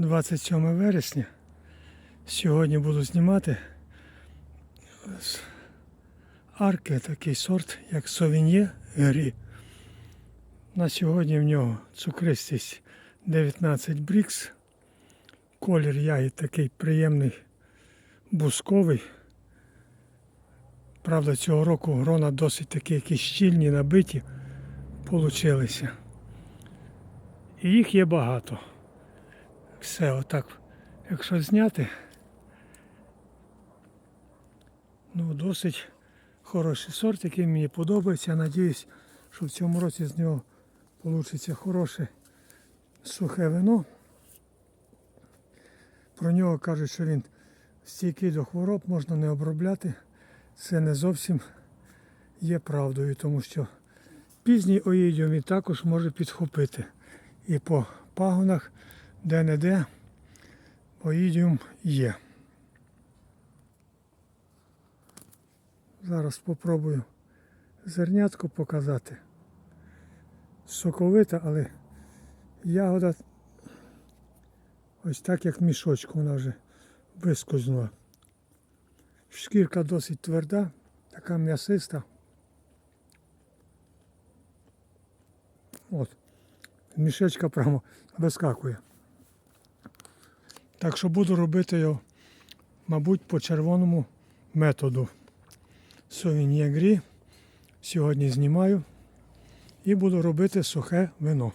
27 вересня. Сьогодні буду знімати з арки такий сорт, як Совінє Грі. На сьогодні в нього цукристість 19 брікс. Колір ягід такий приємний, бусковий. Правда, цього року грона досить такі якісь щільні, набиті получилися. І їх є багато. Все отак, якщо зняти, ну досить хороший сорт, який мені подобається. Надіюсь, що в цьому році з нього вийде хороше сухе вино. Про нього кажуть, що він стійкий до хвороб, можна не обробляти. Це не зовсім є правдою, тому що пізній оїдіум він також може підхопити. І по пагонах де-не-де оїдіум є. Зараз спробую зернятко показати. Соковита, але ягода ось так, як мішочку, вона вже вискознула. Шкірка досить тверда, така м'ясиста. От, мішечка прямо вискакує. Так що буду робити його, мабуть, по червоному методу. Совін'є грі. Сьогодні знімаю і буду робити сухе вино.